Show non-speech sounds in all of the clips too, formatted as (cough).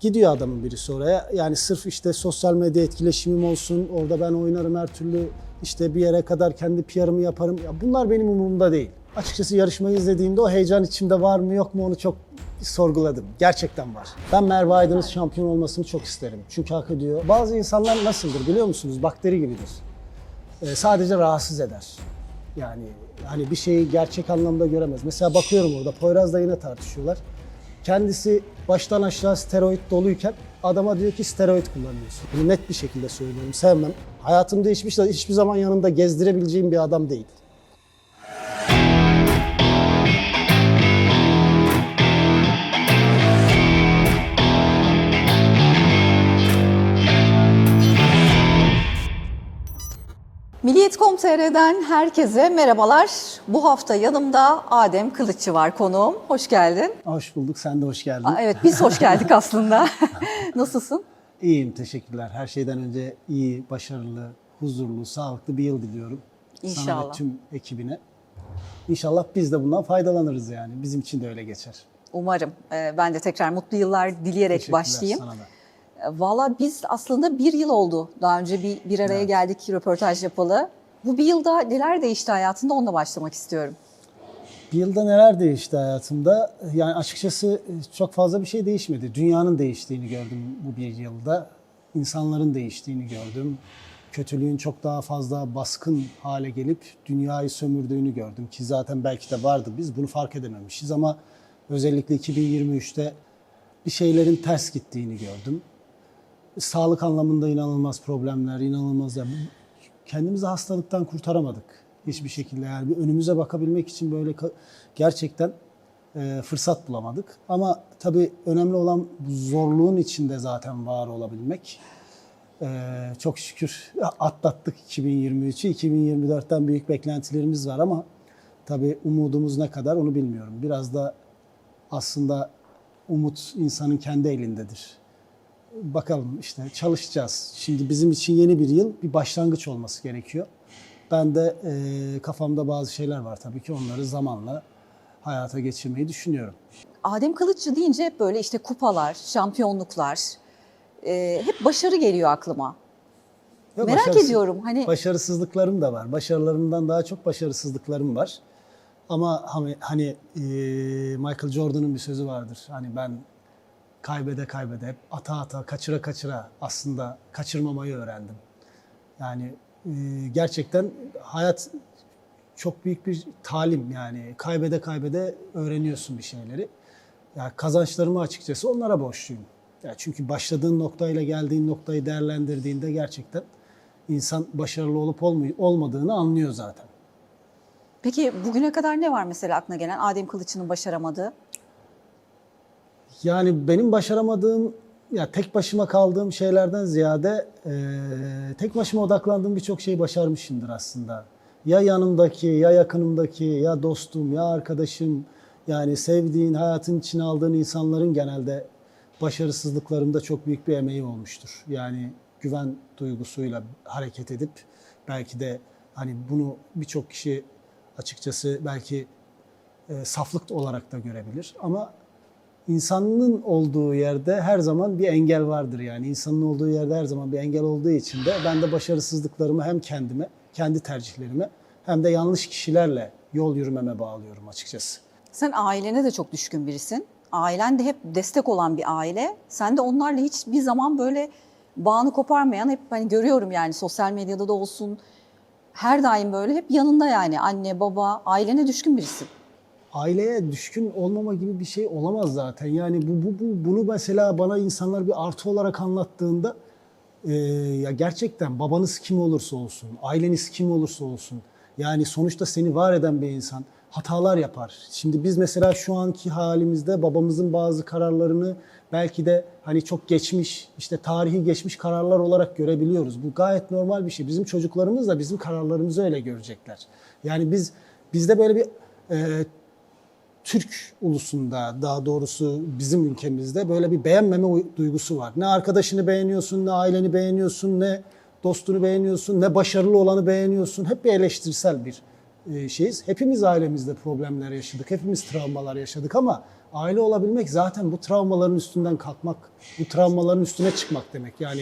Gidiyor adamın birisi oraya. Yani sırf işte sosyal medya etkileşimim olsun, orada ben oynarım her türlü işte bir yere kadar kendi PR'ımı yaparım. Ya bunlar benim umurumda değil. Açıkçası yarışmayı izlediğimde o heyecan içimde var mı yok mu onu çok sorguladım. Gerçekten var. Ben Merve Aydın'ın şampiyon olmasını çok isterim. Çünkü hak ediyor. Bazı insanlar nasıldır biliyor musunuz? Bakteri gibidir. Ee, sadece rahatsız eder. Yani hani bir şeyi gerçek anlamda göremez. Mesela bakıyorum orada Poyraz'la yine tartışıyorlar. Kendisi baştan aşağı steroid doluyken adama diyor ki steroid kullanıyorsun. Bunu net bir şekilde söylüyorum. Sevmem. Hayatımda hiçbir, hiçbir zaman yanında gezdirebileceğim bir adam değil. Milliyet.com.tr'den herkese merhabalar. Bu hafta yanımda Adem Kılıççı var konuğum. Hoş geldin. Hoş bulduk. Sen de hoş geldin. Aa, evet biz hoş geldik aslında. (laughs) Nasılsın? İyiyim. Teşekkürler. Her şeyden önce iyi, başarılı, huzurlu, sağlıklı bir yıl diliyorum. Sana İnşallah. ve tüm ekibine. İnşallah biz de bundan faydalanırız yani. Bizim için de öyle geçer. Umarım. Ee, ben de tekrar mutlu yıllar dileyerek başlayayım. sana da. Valla biz aslında bir yıl oldu. Daha önce bir, bir araya Evet. geldik, röportaj yapalı. Bu bir yılda neler değişti hayatında onunla başlamak istiyorum. Bir yılda neler değişti hayatımda? Yani açıkçası çok fazla bir şey değişmedi. Dünyanın değiştiğini gördüm bu bir yılda. İnsanların değiştiğini gördüm. Kötülüğün çok daha fazla baskın hale gelip dünyayı sömürdüğünü gördüm. Ki zaten belki de vardı biz bunu fark edememişiz ama özellikle 2023'te bir şeylerin ters gittiğini gördüm. Sağlık anlamında inanılmaz problemler, inanılmaz yani kendimizi hastalıktan kurtaramadık hiçbir şekilde. Yani bir önümüze bakabilmek için böyle gerçekten e, fırsat bulamadık. Ama tabii önemli olan bu zorluğun içinde zaten var olabilmek. E, çok şükür atlattık 2023'ü. 2024'ten büyük beklentilerimiz var ama tabii umudumuz ne kadar onu bilmiyorum. Biraz da aslında umut insanın kendi elindedir bakalım işte çalışacağız. Şimdi bizim için yeni bir yıl bir başlangıç olması gerekiyor. Ben de e, kafamda bazı şeyler var tabii ki onları zamanla hayata geçirmeyi düşünüyorum. Adem Kılıççı deyince hep böyle işte kupalar, şampiyonluklar, e, hep başarı geliyor aklıma. Ve Merak başarısız- ediyorum hani Başarısızlıklarım da var. Başarılarımdan daha çok başarısızlıklarım var. Ama hani, hani e, Michael Jordan'ın bir sözü vardır. Hani ben kaybede kaybede, hep ata ata, kaçıra kaçıra aslında kaçırmamayı öğrendim. Yani e, gerçekten hayat çok büyük bir talim yani kaybede kaybede öğreniyorsun bir şeyleri. Ya kazançlarımı açıkçası onlara borçluyum. Ya çünkü başladığın noktayla geldiğin noktayı değerlendirdiğinde gerçekten insan başarılı olup olmadığını anlıyor zaten. Peki bugüne kadar ne var mesela aklına gelen Adem Kılıç'ın başaramadığı? Yani benim başaramadığım, ya tek başıma kaldığım şeylerden ziyade e, tek başıma odaklandığım birçok şeyi başarmışımdır aslında. Ya yanımdaki, ya yakınımdaki, ya dostum, ya arkadaşım, yani sevdiğin, hayatın içine aldığın insanların genelde başarısızlıklarımda çok büyük bir emeği olmuştur. Yani güven duygusuyla hareket edip belki de hani bunu birçok kişi açıkçası belki e, saflık olarak da görebilir ama insanın olduğu yerde her zaman bir engel vardır yani. insanın olduğu yerde her zaman bir engel olduğu için de ben de başarısızlıklarımı hem kendime, kendi tercihlerime hem de yanlış kişilerle yol yürümeme bağlıyorum açıkçası. Sen ailene de çok düşkün birisin. Ailen de hep destek olan bir aile. Sen de onlarla hiçbir zaman böyle bağını koparmayan hep hani görüyorum yani sosyal medyada da olsun. Her daim böyle hep yanında yani anne, baba, ailene düşkün birisin. Aileye düşkün olmama gibi bir şey olamaz zaten. Yani bu, bu, bu bunu mesela bana insanlar bir artı olarak anlattığında e, ya gerçekten babanız kim olursa olsun, aileniz kim olursa olsun yani sonuçta seni var eden bir insan hatalar yapar. Şimdi biz mesela şu anki halimizde babamızın bazı kararlarını belki de hani çok geçmiş, işte tarihi geçmiş kararlar olarak görebiliyoruz. Bu gayet normal bir şey. Bizim çocuklarımız da bizim kararlarımızı öyle görecekler. Yani biz bizde böyle bir e, Türk ulusunda daha doğrusu bizim ülkemizde böyle bir beğenmeme uy- duygusu var. Ne arkadaşını beğeniyorsun, ne aileni beğeniyorsun, ne dostunu beğeniyorsun, ne başarılı olanı beğeniyorsun. Hep bir eleştirsel bir e, şeyiz. Hepimiz ailemizde problemler yaşadık, hepimiz travmalar yaşadık ama Aile olabilmek zaten bu travmaların üstünden kalkmak, bu travmaların üstüne çıkmak demek. Yani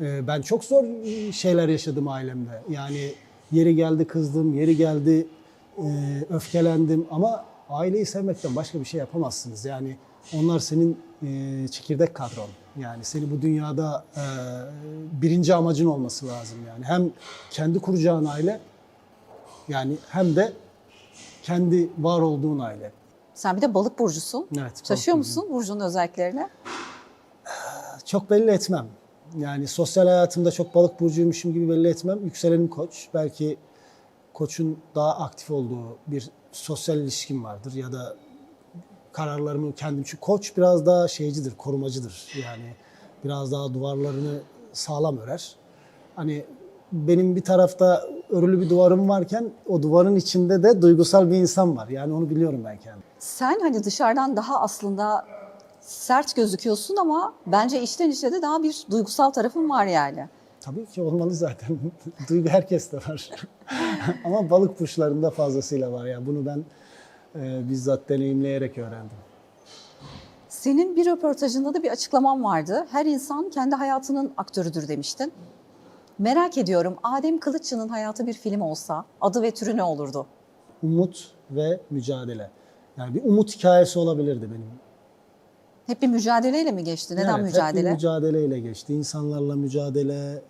e, ben çok zor şeyler yaşadım ailemde. Yani yeri geldi kızdım, yeri geldi e, öfkelendim ama aileyi sevmekten başka bir şey yapamazsınız. Yani onlar senin e, çekirdek kadron. Yani seni bu dünyada e, birinci amacın olması lazım yani. Hem kendi kuracağın aile yani hem de kendi var olduğun aile. Sen bir de balık burcusun. Evet. Taşıyor balık musun burcunun özelliklerini? Çok belli etmem. Yani sosyal hayatımda çok balık burcuymuşum gibi belli etmem. Yükselenim koç. Belki koçun daha aktif olduğu bir sosyal ilişkim vardır ya da kararlarımı kendim. Çünkü koç biraz daha şeycidir, korumacıdır. Yani biraz daha duvarlarını sağlam örer. Hani benim bir tarafta örülü bir duvarım varken o duvarın içinde de duygusal bir insan var. Yani onu biliyorum ben kendim. Sen hani dışarıdan daha aslında sert gözüküyorsun ama bence içten içe de daha bir duygusal tarafın var yani. Tabii ki olmalı zaten. (laughs) Duygu herkeste var. (laughs) Ama balık burçlarında fazlasıyla var. Yani bunu ben e, bizzat deneyimleyerek öğrendim. Senin bir röportajında da bir açıklaman vardı. Her insan kendi hayatının aktörüdür demiştin. Merak ediyorum Adem Kılıççı'nın hayatı bir film olsa adı ve türü ne olurdu? Umut ve mücadele. Yani bir umut hikayesi olabilirdi benim. Hep bir mücadeleyle mi geçti? Neden Evet, Hep mücadele? bir mücadeleyle geçti. İnsanlarla mücadele,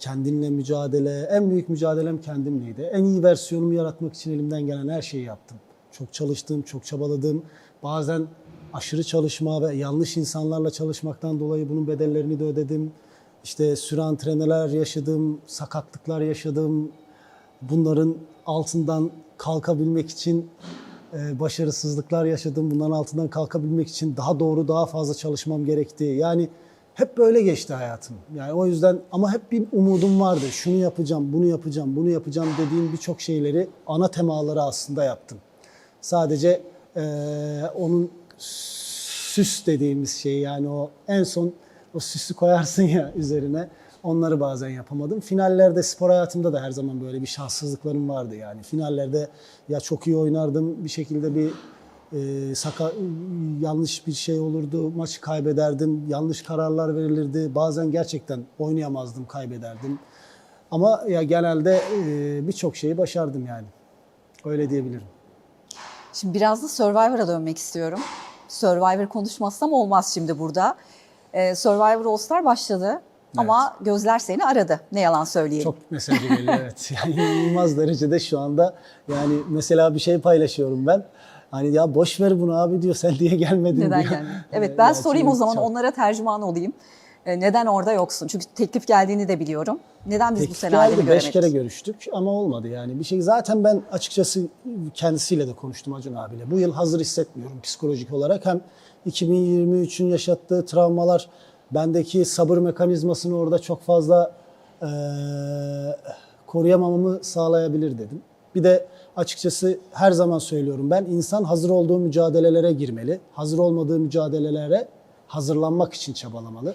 kendinle mücadele. En büyük mücadelem kendimleydi. En iyi versiyonumu yaratmak için elimden gelen her şeyi yaptım. Çok çalıştım, çok çabaladım. Bazen aşırı çalışma ve yanlış insanlarla çalışmaktan dolayı bunun bedellerini de ödedim. İşte süre antreneler yaşadım, sakatlıklar yaşadım. Bunların altından kalkabilmek için e, başarısızlıklar yaşadım. Bunların altından kalkabilmek için daha doğru, daha fazla çalışmam gerekti. Yani hep böyle geçti hayatım. Yani o yüzden ama hep bir umudum vardı. Şunu yapacağım, bunu yapacağım, bunu yapacağım dediğim birçok şeyleri ana temaları aslında yaptım. Sadece e, onun süs dediğimiz şey yani o en son o süsü koyarsın ya üzerine. Onları bazen yapamadım. Finallerde spor hayatımda da her zaman böyle bir şanssızlıklarım vardı yani. Finallerde ya çok iyi oynardım bir şekilde bir e, saka, yanlış bir şey olurdu. Maçı kaybederdim. Yanlış kararlar verilirdi. Bazen gerçekten oynayamazdım, kaybederdim. Ama ya genelde e, birçok şeyi başardım yani. Öyle diyebilirim. Şimdi biraz da Survivor'a dönmek istiyorum. Survivor konuşmazsam olmaz şimdi burada. Ee, Survivor All Star başladı ama gözler seni aradı. Ne yalan söyleyeyim. Çok mesajı geliyor evet. Yani (laughs) inanılmaz derecede şu anda yani mesela bir şey paylaşıyorum ben. Hani ya boş ver bunu abi diyor sen diye gelmedin Neden diyor. gelmedin? (laughs) Evet ben Yani sorayım o zaman çok- onlara tercüman olayım. Ee, neden orada yoksun? Çünkü teklif geldiğini de biliyorum. Neden biz bu Teklif senaryoyu geldi, göremedik? beş kere görüştük ama olmadı yani. Bir şey zaten ben açıkçası kendisiyle de konuştum Acun abiyle. Bu yıl hazır hissetmiyorum psikolojik olarak. Hem 2023'ün yaşattığı travmalar bendeki sabır mekanizmasını orada çok fazla eee koruyamamamı sağlayabilir dedim. Bir de açıkçası her zaman söylüyorum ben insan hazır olduğu mücadelelere girmeli. Hazır olmadığı mücadelelere hazırlanmak için çabalamalı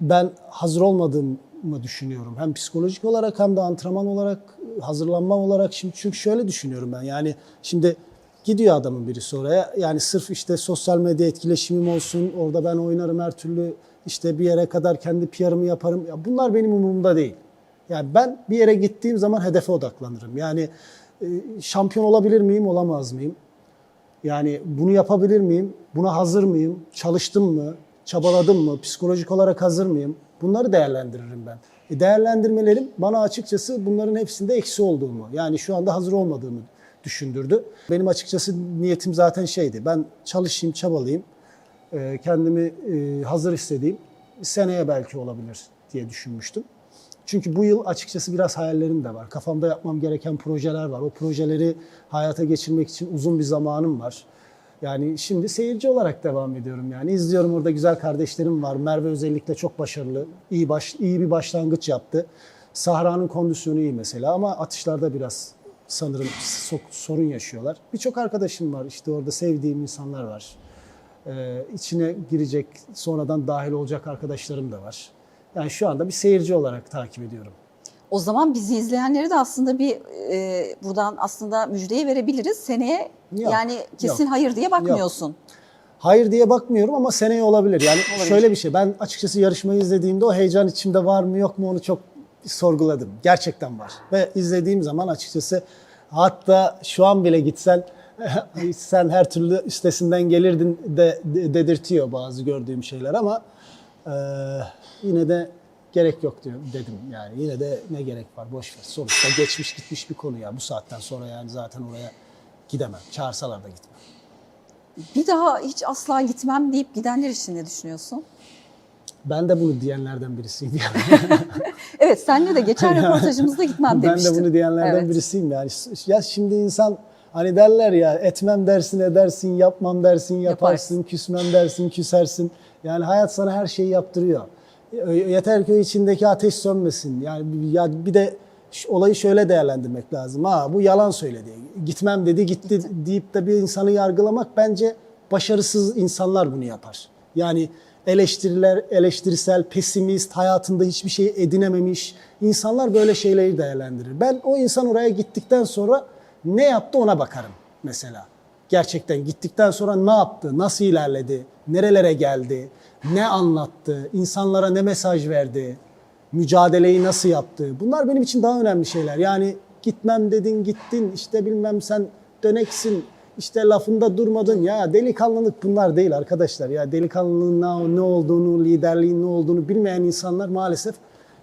ben hazır olmadığımı düşünüyorum. Hem psikolojik olarak hem de antrenman olarak, hazırlanma olarak. Şimdi çünkü şöyle düşünüyorum ben. Yani şimdi gidiyor adamın birisi oraya. Yani sırf işte sosyal medya etkileşimim olsun, orada ben oynarım her türlü işte bir yere kadar kendi PR'ımı yaparım. Ya bunlar benim umurumda değil. Yani ben bir yere gittiğim zaman hedefe odaklanırım. Yani şampiyon olabilir miyim, olamaz mıyım? Yani bunu yapabilir miyim? Buna hazır mıyım? Çalıştım mı? Çabaladım mı? Psikolojik olarak hazır mıyım? Bunları değerlendiririm ben. E değerlendirmelerim bana açıkçası bunların hepsinde eksi olduğumu, yani şu anda hazır olmadığımı düşündürdü. Benim açıkçası niyetim zaten şeydi. Ben çalışayım, çabalayayım, e, kendimi e, hazır hissedeyim. Seneye belki olabilir diye düşünmüştüm. Çünkü bu yıl açıkçası biraz hayallerim de var. Kafamda yapmam gereken projeler var. O projeleri hayata geçirmek için uzun bir zamanım var. Yani şimdi seyirci olarak devam ediyorum yani. izliyorum orada güzel kardeşlerim var. Merve özellikle çok başarılı. iyi baş, iyi bir başlangıç yaptı. Sahra'nın kondisyonu iyi mesela ama atışlarda biraz sanırım so- sorun yaşıyorlar. Birçok arkadaşım var. işte orada sevdiğim insanlar var. Ee, içine girecek, sonradan dahil olacak arkadaşlarım da var. Yani şu anda bir seyirci olarak takip ediyorum. O zaman bizi izleyenleri de aslında bir e, buradan aslında müjdeyi verebiliriz. Seneye Yok, yani kesin yok. hayır diye bakmıyorsun. Hayır diye bakmıyorum ama seneye olabilir. Yani Olabilir. şöyle bir şey. Ben açıkçası yarışmayı izlediğimde o heyecan içimde var mı yok mu onu çok sorguladım. Gerçekten var. Ve izlediğim zaman açıkçası hatta şu an bile gitsen (laughs) sen her türlü üstesinden gelirdin de, de- dedirtiyor bazı gördüğüm şeyler ama e, yine de gerek yok diyor dedim yani yine de ne gerek var boş ver sonuçta geçmiş gitmiş bir konu ya bu saatten sonra yani zaten oraya gidemem çağırsalar da gitmem. Bir daha hiç asla gitmem deyip gidenler için ne düşünüyorsun? Ben de bunu diyenlerden birisiyim yani. (laughs) Evet senle de geçen röportajımızda gitmem ben demiştin. de bunu diyenlerden Evet. birisiyim yani. Ya şimdi insan hani derler ya etmem dersin edersin, yapmam dersin yaparsın, Yaparsın. küsmem dersin küsersin. Yani hayat sana her şeyi yaptırıyor. Yeter ki içindeki ateş sönmesin. Yani ya bir de olayı şöyle değerlendirmek lazım. Ha bu yalan söyledi. Gitmem dedi gitti deyip de bir insanı yargılamak bence başarısız insanlar bunu yapar. Yani eleştiriler, eleştirisel, pesimist, hayatında hiçbir şey edinememiş insanlar böyle şeyleri değerlendirir. Ben o insan oraya gittikten sonra ne yaptı ona bakarım mesela. Gerçekten gittikten sonra ne yaptı, nasıl ilerledi, nerelere geldi, ne anlattı, insanlara ne mesaj verdi, mücadeleyi nasıl yaptı. Bunlar benim için daha önemli şeyler. Yani gitmem dedin gittin işte bilmem sen döneksin işte lafında durmadın ya delikanlılık bunlar değil arkadaşlar. Ya delikanlılığın ne, olduğunu, liderliğin ne olduğunu bilmeyen insanlar maalesef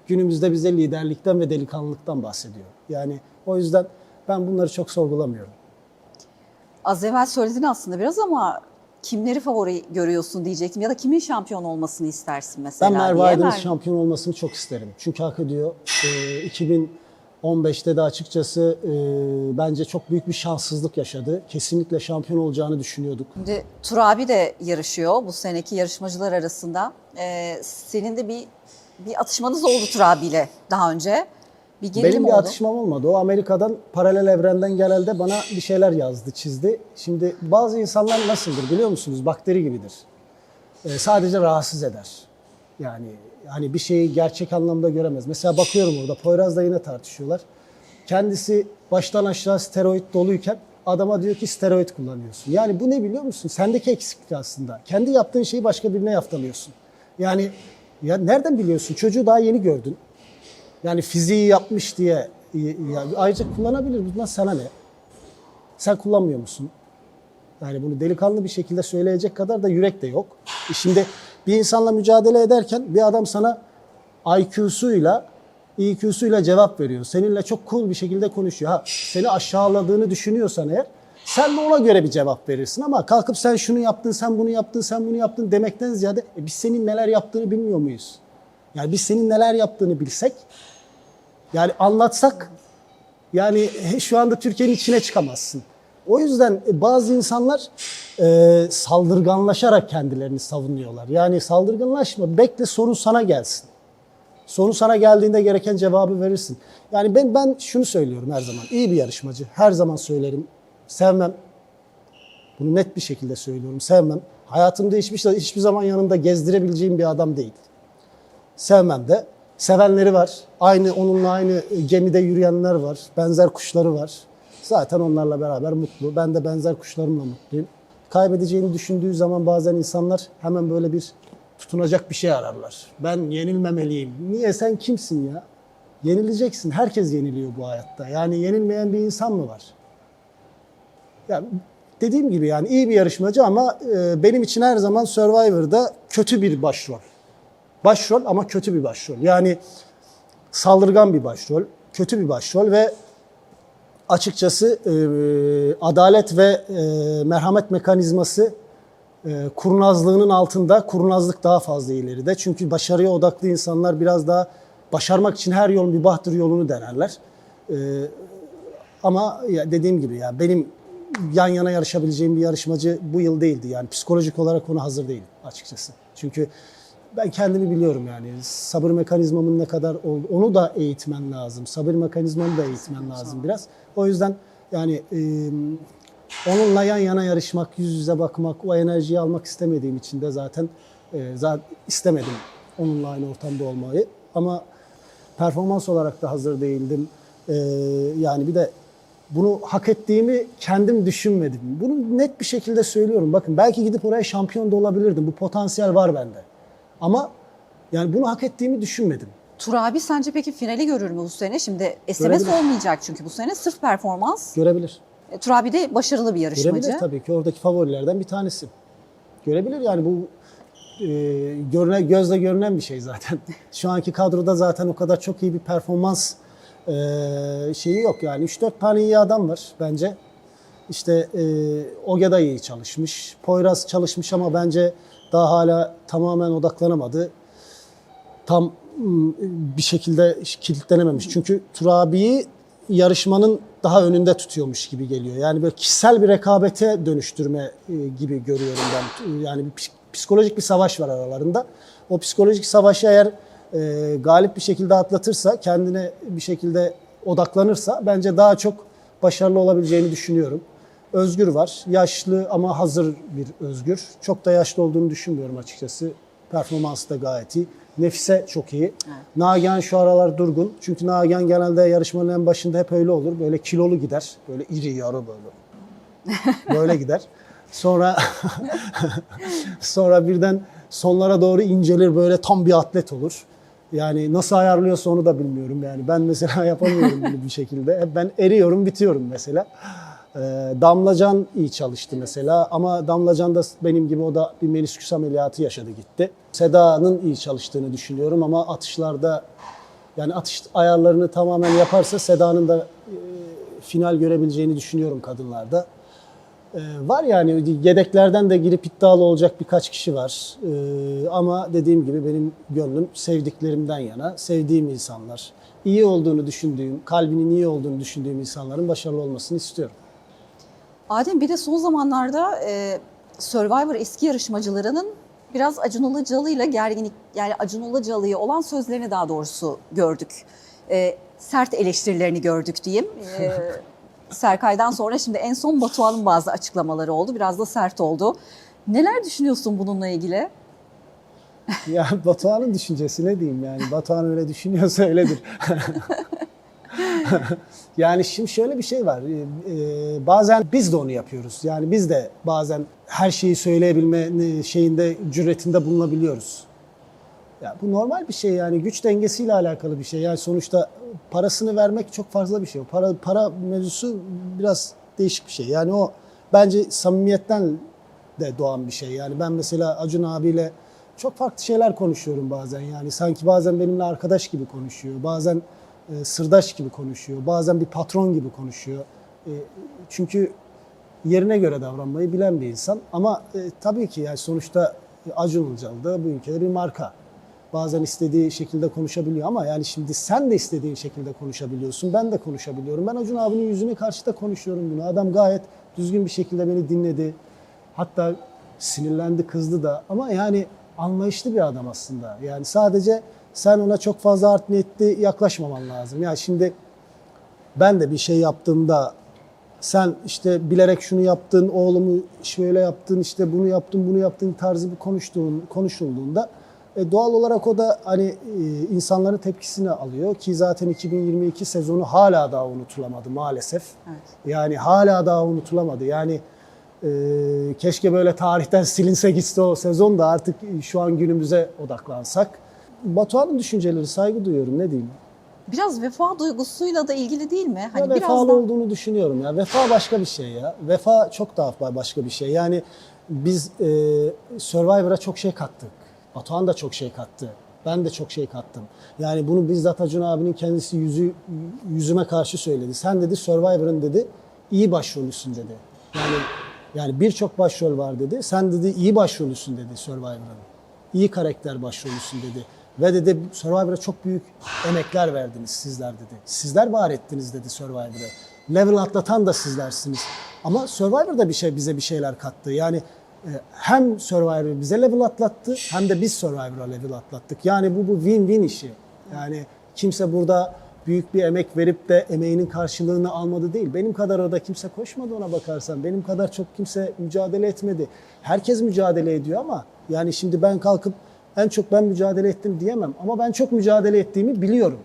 günümüzde bize liderlikten ve delikanlılıktan bahsediyor. Yani o yüzden ben bunları çok sorgulamıyorum. Az evvel söyledin aslında biraz ama kimleri favori görüyorsun diyecektim ya da kimin şampiyon olmasını istersin mesela Ben Merve diye. Aydın'ın şampiyon olmasını çok isterim. Çünkü hak ediyor. Ee, 2015'te de açıkçası e, bence çok büyük bir şanssızlık yaşadı. Kesinlikle şampiyon olacağını düşünüyorduk. Şimdi Turabi de yarışıyor bu seneki yarışmacılar arasında. Ee, senin de bir bir atışmanız oldu Turabi ile daha önce. Bir gerilim Benim bir oldu. atışmam olmadı. O Amerika'dan paralel evrenden genelde bana bir şeyler yazdı, çizdi. Şimdi bazı insanlar nasıldır biliyor musunuz? Bakteri gibidir. Ee, sadece rahatsız eder. Yani hani bir şeyi gerçek anlamda göremez. Mesela bakıyorum orada Poyraz'la yine tartışıyorlar. Kendisi baştan aşağı steroid doluyken adama diyor ki steroid kullanıyorsun. Yani bu ne biliyor musun? Sendeki eksiklik aslında. Kendi yaptığın şeyi başka birine yaftalıyorsun. Yani ya nereden biliyorsun? Çocuğu daha yeni gördün. Yani fiziği yapmış diye ya ayrıca kullanabilir. Bundan sana ne? Sen kullanmıyor musun? Yani bunu delikanlı bir şekilde söyleyecek kadar da yürek de yok. E Şimdi bir insanla mücadele ederken bir adam sana IQ'suyla EQ'suyla cevap veriyor. Seninle çok cool bir şekilde konuşuyor. Ha, seni aşağıladığını düşünüyorsan eğer sen de ona göre bir cevap verirsin ama kalkıp sen şunu yaptın, sen bunu yaptın, sen bunu yaptın demekten ziyade e biz senin neler yaptığını bilmiyor muyuz? Yani biz senin neler yaptığını bilsek yani anlatsak yani şu anda Türkiye'nin içine çıkamazsın. O yüzden e, bazı insanlar e, saldırganlaşarak kendilerini savunuyorlar. Yani saldırganlaşma, bekle sorun sana gelsin. Sorun sana geldiğinde gereken cevabı verirsin. Yani ben ben şunu söylüyorum her zaman. İyi bir yarışmacı. Her zaman söylerim. Sevmem. Bunu net bir şekilde söylüyorum. Sevmem. Hayatımda hiçbir şey, hiçbir zaman yanımda gezdirebileceğim bir adam değil sevmem de. Sevenleri var. Aynı onunla aynı gemide yürüyenler var. Benzer kuşları var. Zaten onlarla beraber mutlu. Ben de benzer kuşlarımla mutluyum. Kaybedeceğini düşündüğü zaman bazen insanlar hemen böyle bir tutunacak bir şey ararlar. Ben yenilmemeliyim. Niye sen kimsin ya? Yenileceksin. Herkes yeniliyor bu hayatta. Yani yenilmeyen bir insan mı var? Ya dediğim gibi yani iyi bir yarışmacı ama e, benim için her zaman Survivor'da kötü bir başrol. Başrol ama kötü bir başrol. Yani saldırgan bir başrol, kötü bir başrol ve açıkçası e, adalet ve e, merhamet mekanizması e, kurnazlığının altında, kurnazlık daha fazla ileride. Çünkü başarıya odaklı insanlar biraz daha başarmak için her yolun bir bahtır yolunu denerler. E, ama ya dediğim gibi ya benim yan yana yarışabileceğim bir yarışmacı bu yıl değildi. Yani psikolojik olarak ona hazır değilim açıkçası. Çünkü ben kendimi biliyorum yani. Sabır mekanizmamın ne kadar ol- onu da eğitmen lazım. Sabır mekanizmamı da eğitmen lazım biraz. O yüzden yani e, onunla yan yana yarışmak, yüz yüze bakmak, o enerjiyi almak istemediğim için de zaten e, zaten istemedim onunla aynı ortamda olmayı. Ama performans olarak da hazır değildim. E, yani bir de bunu hak ettiğimi kendim düşünmedim. Bunu net bir şekilde söylüyorum. Bakın belki gidip oraya şampiyon da olabilirdim. Bu potansiyel var bende. Ama yani bunu hak ettiğimi düşünmedim. Turabi sence peki finali görür mü bu sene? Şimdi SMS Görebilir. olmayacak çünkü bu sene sırf performans. Görebilir. E, Turabi de başarılı bir yarışmacı. Görebilir tabii ki oradaki favorilerden bir tanesi. Görebilir yani bu e, görüne, gözle görünen bir şey zaten. (laughs) Şu anki kadroda zaten o kadar çok iyi bir performans e, şeyi yok yani 3-4 tane iyi adam var bence. İşte e, Oge da iyi çalışmış. Poyraz çalışmış ama bence daha hala tamamen odaklanamadı. Tam ım, bir şekilde kilitlenememiş. Çünkü Turabi'yi yarışmanın daha önünde tutuyormuş gibi geliyor. Yani böyle kişisel bir rekabete dönüştürme e, gibi görüyorum ben. Yani bir psik- psikolojik bir savaş var aralarında. O psikolojik savaşı eğer e, galip bir şekilde atlatırsa, kendine bir şekilde odaklanırsa bence daha çok başarılı olabileceğini düşünüyorum. Özgür var. Yaşlı ama hazır bir Özgür. Çok da yaşlı olduğunu düşünmüyorum açıkçası. Performansı da gayet iyi. Nefise çok iyi. Nagihan şu aralar durgun. Çünkü Nagihan genelde yarışmanın en başında hep öyle olur. Böyle kilolu gider. Böyle iri yarı böyle. (laughs) Böyle gider. Sonra (laughs) sonra birden sonlara doğru incelir böyle tam bir atlet olur. Yani nasıl ayarlıyorsa onu da bilmiyorum yani. Ben mesela (laughs) yapamıyorum bunu bir şekilde. Hep ben eriyorum, bitiyorum mesela. Ee, Damlacan iyi çalıştı mesela ama Damlacan da benim gibi o da bir menisküs ameliyatı yaşadı gitti. Seda'nın iyi çalıştığını düşünüyorum ama atışlarda yani atış ayarlarını tamamen yaparsa Seda'nın da e, final görebileceğini düşünüyorum kadınlarda. Ee, var yani yedeklerden de girip iddialı olacak birkaç kişi var. Ee, ama dediğim gibi benim gönlüm sevdiklerimden yana, sevdiğim insanlar, iyi olduğunu düşündüğüm, kalbinin iyi olduğunu düşündüğüm insanların başarılı olmasını istiyorum. Adem bir de son zamanlarda e, Survivor eski yarışmacılarının biraz Acun Ilıcalı'yla gerginlik yani Acun Ilıcalı'ya olan sözlerini daha doğrusu gördük. E, sert eleştirilerini gördük diyeyim. E, (laughs) Serkay'dan sonra şimdi en son Batuhan'ın bazı açıklamaları oldu. Biraz da sert oldu. Neler düşünüyorsun bununla ilgili? Ya Batuhan'ın düşüncesi ne diyeyim yani Batuhan öyle düşünüyorsa öyledir. (laughs) yani şimdi şöyle bir şey var. Ee, e, bazen biz de onu yapıyoruz. Yani biz de bazen her şeyi söyleyebilme şeyinde cüretinde bulunabiliyoruz. Ya bu normal bir şey yani güç dengesiyle alakalı bir şey. Yani sonuçta parasını vermek çok fazla bir şey. Para para mevzusu biraz değişik bir şey. Yani o bence samimiyetten de doğan bir şey. Yani ben mesela Acun abiyle çok farklı şeyler konuşuyorum bazen. Yani sanki bazen benimle arkadaş gibi konuşuyor. Bazen e, sırdaş gibi konuşuyor. Bazen bir patron gibi konuşuyor. E, çünkü yerine göre davranmayı bilen bir insan. Ama e, tabii ki yani sonuçta Acun Ilıcalı da bu ülkede bir marka. Bazen istediği şekilde konuşabiliyor ama yani şimdi sen de istediğin şekilde konuşabiliyorsun. Ben de konuşabiliyorum. Ben Acun abinin yüzüne karşı da konuşuyorum bunu. Adam gayet düzgün bir şekilde beni dinledi. Hatta sinirlendi, kızdı da. Ama yani anlayışlı bir adam aslında. Yani sadece sen ona çok fazla art niyetli yaklaşmaman lazım. Yani şimdi ben de bir şey yaptığımda sen işte bilerek şunu yaptın, oğlumu şöyle yaptın, işte bunu yaptın, bunu yaptın tarzı bir konuştuğun, konuşulduğunda e, doğal olarak o da hani e, insanların tepkisini alıyor ki zaten 2022 sezonu hala daha unutulamadı maalesef. Evet. Yani hala daha unutulamadı. Yani e, keşke böyle tarihten silinse gitse o sezon da artık şu an günümüze odaklansak. Batuhan'ın düşünceleri saygı duyuyorum ne diyeyim. Biraz vefa duygusuyla da ilgili değil mi? Hani Ya biraz vefalı da olduğunu düşünüyorum ya. Vefa başka bir şey ya. Vefa çok daha başka bir şey. Yani biz e, Survivor'a çok şey kattık. Batuhan da çok şey kattı. Ben de çok şey kattım. Yani bunu bizzat Acun abinin kendisi yüzü yüzüme karşı söyledi. Sen dedi Survivor'ın dedi iyi başrolüsün dedi. Yani yani birçok başrol var dedi. Sen dedi iyi başrolüsün dedi Survivor'ın. İyi karakter başrolüsün dedi. Ve dedi Survivor'a çok büyük emekler verdiniz sizler dedi. Sizler var ettiniz dedi Survivor'ı. Level atlatan da sizlersiniz. Ama Survivor da bir şey bize bir şeyler kattı. Yani e, hem Survivor bize level atlattı hem de biz Survivor'a level atlattık. Yani bu bu win-win işi. Yani kimse burada büyük bir emek verip de emeğinin karşılığını almadı değil. Benim kadar orada kimse koşmadı ona bakarsan. Benim kadar çok kimse mücadele etmedi. Herkes mücadele ediyor ama yani şimdi ben kalkıp en çok ben mücadele ettim diyemem. Ama ben çok mücadele ettiğimi biliyorum.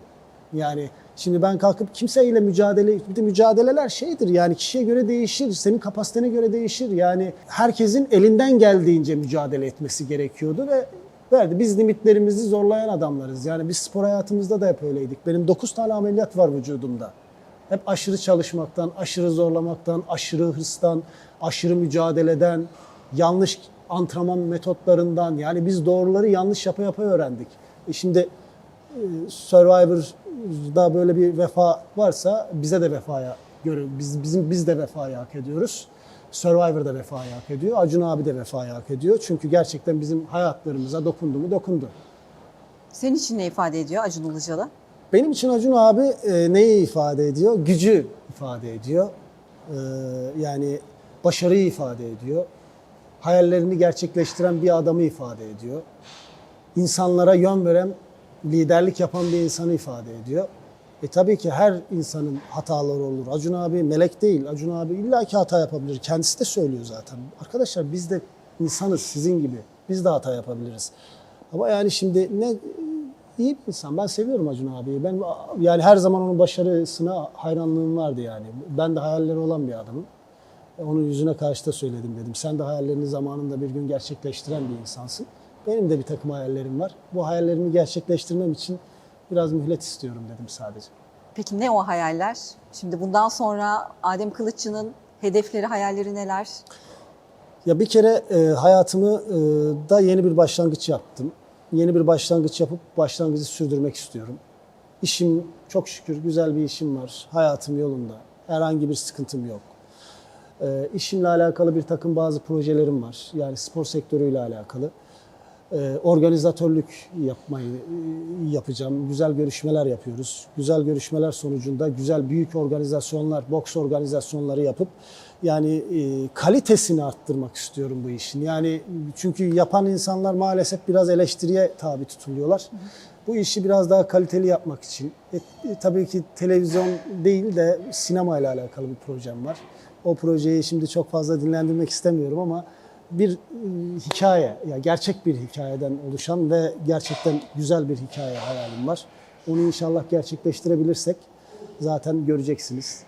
Yani Şimdi ben kalkıp kimseyle mücadele, bir de mücadeleler şeydir yani kişiye göre değişir, senin kapasitene göre değişir. Yani herkesin elinden geldiğince mücadele etmesi gerekiyordu ve verdi. Biz limitlerimizi zorlayan adamlarız. Yani biz spor hayatımızda da hep öyleydik. Benim 9 tane ameliyat var vücudumda. Hep aşırı çalışmaktan, aşırı zorlamaktan, aşırı hırstan, aşırı mücadeleden, yanlış antrenman metotlarından yani biz doğruları yanlış yapa yapa öğrendik. E şimdi e, Survivor'da böyle bir vefa varsa bize de vefaya göre biz bizim biz de vefayı hak ediyoruz. Survivor'da vefayı hak ediyor. Acun abi de vefayı hak ediyor. Çünkü gerçekten bizim hayatlarımıza dokundu mu dokundu. Senin için ne ifade ediyor Acun Ilıcalı? Benim için Acun abi e, neyi ifade ediyor? Gücü ifade ediyor. E, yani başarıyı ifade ediyor. Hayallerini gerçekleştiren bir adamı ifade ediyor. İnsanlara yön veren, liderlik yapan bir insanı ifade ediyor. E tabii ki her insanın hataları olur. Acun abi melek değil. Acun abi illaki hata yapabilir. Kendisi de söylüyor zaten. Arkadaşlar biz de insanız sizin gibi. Biz de hata yapabiliriz. Ama yani şimdi ne iyi bir insan. Ben seviyorum Acun abiyi. Ben yani her zaman onun başarısına hayranlığım vardı yani. Ben de hayalleri olan bir adamım. Onun yüzüne karşı da söyledim dedim. Sen de hayallerini zamanında bir gün gerçekleştiren bir insansın. Benim de bir takım hayallerim var. Bu hayallerimi gerçekleştirmem için biraz mühlet istiyorum dedim sadece. Peki ne o hayaller? Şimdi bundan sonra Adem Kılıççı'nın hedefleri, hayalleri neler? Ya bir kere e, hayatımı e, da yeni bir başlangıç yaptım. Yeni bir başlangıç yapıp başlangıcı sürdürmek istiyorum. İşim çok şükür güzel bir işim var. Hayatım yolunda. Herhangi bir sıkıntım yok. E, işimle alakalı bir takım bazı projelerim var. Yani spor sektörüyle alakalı. E, organizatörlük yapmayı e, yapacağım. Güzel görüşmeler yapıyoruz. Güzel görüşmeler sonucunda güzel büyük organizasyonlar, boks organizasyonları yapıp yani e, kalitesini arttırmak istiyorum bu işin. Yani çünkü yapan insanlar maalesef biraz eleştiriye tabi tutuluyorlar. Bu işi biraz daha kaliteli yapmak için e, e, tabii ki televizyon değil de sinema ile alakalı bir projem var. O projeyi şimdi çok fazla dinlendirmek istemiyorum ama bir e, hikaye, ya gerçek bir hikayeden oluşan ve gerçekten güzel bir hikaye hayalim var. Onu inşallah gerçekleştirebilirsek zaten göreceksiniz.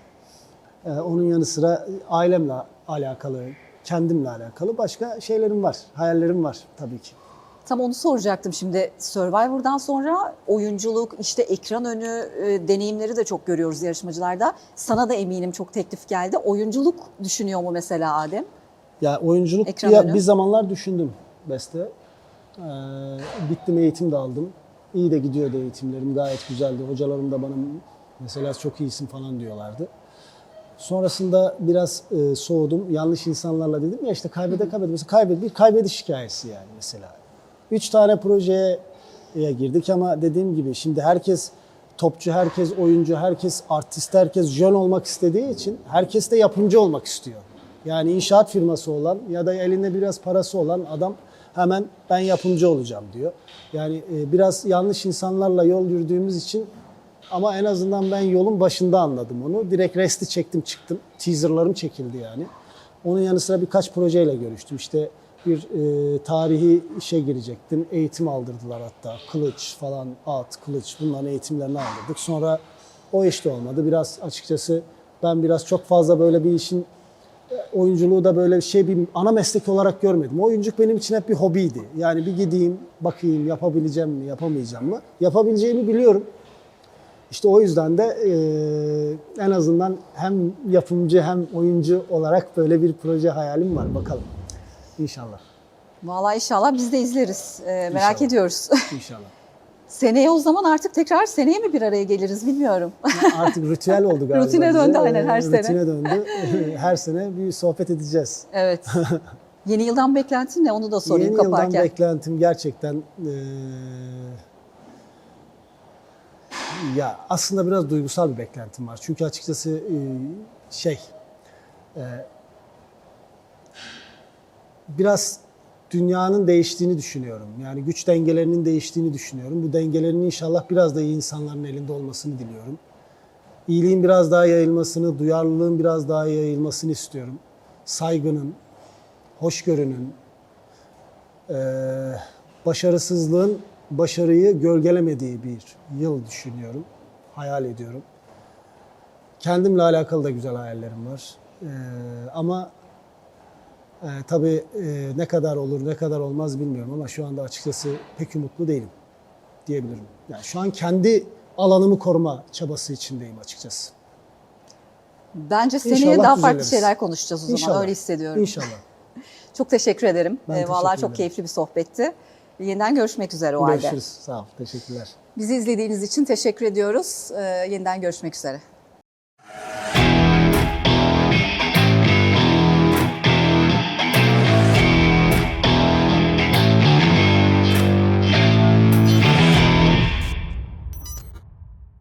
Ee, onun yanı sıra ailemle alakalı, kendimle alakalı başka şeylerim var, hayallerim var tabii ki. Tam onu soracaktım şimdi. Survivor'dan sonra oyunculuk, işte ekran önü e, deneyimleri de çok görüyoruz yarışmacılarda. Sana da eminim çok teklif geldi. Oyunculuk düşünüyor mu mesela Adem? Ya oyunculuk Ekran önü. bir zamanlar düşündüm Beste. Ee, gittim eğitim de aldım. İyi de gidiyordu eğitimlerim. Gayet güzeldi. Hocalarım da bana mesela çok iyisin falan diyorlardı. Sonrasında biraz e, soğudum. Yanlış insanlarla dedim ya işte kaybede kaybede. Mesela kaybed bir kaybediş hikayesi yani mesela. Üç tane projeye girdik ama dediğim gibi şimdi herkes topçu, herkes oyuncu, herkes artist, herkes jön olmak istediği için herkes de yapımcı olmak istiyor. Yani inşaat firması olan ya da elinde biraz parası olan adam hemen ben yapımcı olacağım diyor. Yani e, biraz yanlış insanlarla yol yürüdüğümüz için ama en azından ben yolun başında anladım onu. Direkt resti çektim çıktım. Teaserlarım çekildi yani. Onun yanı sıra birkaç projeyle görüştüm. İşte bir e, tarihi işe girecektim. Eğitim aldırdılar hatta. Kılıç falan, at, kılıç bunların eğitimlerini aldırdık. Sonra o işte olmadı. Biraz açıkçası ben biraz çok fazla böyle bir işin oyunculuğu da böyle bir şey bir ana meslek olarak görmedim. Oyunculuk benim için hep bir hobiydi. Yani bir gideyim, bakayım yapabileceğim mi, yapamayacağım mı? Yapabileceğimi biliyorum. İşte o yüzden de e, en azından hem yapımcı hem oyuncu olarak böyle bir proje hayalim var. Bakalım. İnşallah. Vallahi inşallah biz de izleriz. Ee, merak İnşallah. ediyoruz. (laughs) İnşallah. seneye o zaman artık tekrar seneye mi bir araya geliriz bilmiyorum. Artık ritüel oldu galiba. Rutine bize. döndü aynen her Ee, sene. Rutine döndü. (laughs) her sene bir sohbet edeceğiz. evet. Yeni yıldan beklentin ne onu da sorayım Yeni kaparken. yıldan beklentim gerçekten eee, ya aslında biraz duygusal bir beklentim var. Çünkü açıkçası eee, şey eee, biraz dünyanın değiştiğini düşünüyorum. Yani güç dengelerinin değiştiğini düşünüyorum. Bu dengelerin inşallah biraz da iyi insanların elinde olmasını diliyorum. İyiliğin biraz daha yayılmasını, duyarlılığın biraz daha yayılmasını istiyorum. Saygının, hoşgörünün, başarısızlığın başarıyı gölgelemediği bir yıl düşünüyorum. hayal ediyorum. Kendimle alakalı da güzel hayallerim var. Ama e, tabii e, ne kadar olur ne kadar olmaz bilmiyorum ama şu anda açıkçası pek umutlu değilim diyebilirim. Yani şu an kendi alanımı koruma çabası içindeyim açıkçası. Bence seneye İnşallah daha farklı düzeliriz. şeyler konuşacağız o zaman. İnşallah. Öyle hissediyorum. İnşallah. (laughs) Çok teşekkür ederim. Ben Ee, teşekkür Vallahi ederim. çok keyifli bir sohbetti. Yeniden görüşmek üzere o halde. Görüşürüz. Sağ ol. Teşekkürler. Bizi izlediğiniz için teşekkür ediyoruz. Ee, yeniden görüşmek üzere.